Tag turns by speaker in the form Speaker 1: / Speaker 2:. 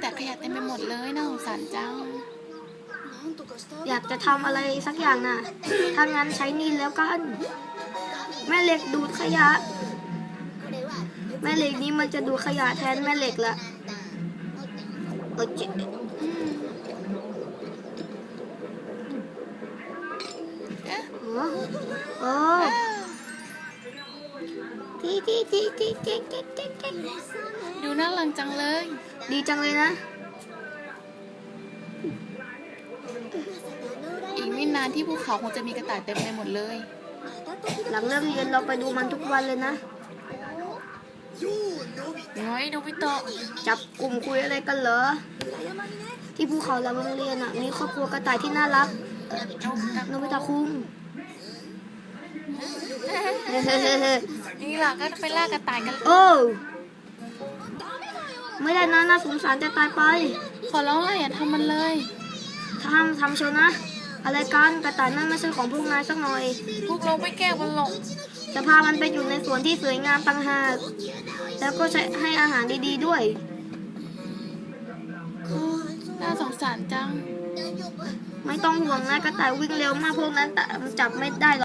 Speaker 1: แต่ขยะเต็มไปหมดเลยน่าสงสารจัง
Speaker 2: อยากจะทำอะไรสักอย่างน่ะ ถ้างั้นใช้นี่แล้วกัน แม่เหล็กดูดขยะ แม่เหล็กนี้มันจะดูดขยะแทนแม่เหล็กละโอเคอ๋อโอ้ ที่ที่ที่ที่ที่ที่ที่ที่
Speaker 1: ดูน่ารังจังเลย
Speaker 2: ดีจังเลยนะ
Speaker 1: อีกไม่นานที่ภูเขาคงจะมีกระต่ายเต็มไปหมดเลย
Speaker 2: หลังเลิกเรียนเราไปดูมันทุกวันเลยนะ
Speaker 1: น้อยดูวิโตะ
Speaker 2: จับกลุ่มคุยอะไรกันเหรอ ที่ภูเขาหลังโรงเรียนอะมีครอบครัวกระต่ายที่น่ารักโนบิตะคุง
Speaker 1: นี่ล่ะก็ไปล่ากระต่ายกัน
Speaker 2: โอ้ไม่ได้นะน่าสงสารจะตายไป
Speaker 1: ขอร้องเลยอย่าทำมันเลย
Speaker 2: ทำทำเชียวนะ อะไรกันกระต่ายนั่นไม่ใช่ของพวกนายสักหน่อย
Speaker 1: พวกเราไม่แกล้งมันหรอก
Speaker 2: จะพามันไปอยู่ในสวนที่สวยงามต่างหากแล้วก็ใช้ให้อาหารดีๆด้วย
Speaker 1: เออน่าสงสารจัง
Speaker 2: ไม่ต้องห่วงนะกระต่ายวิ่งเร็วมากพวกนั้นแต่จับไม่ได้หรอก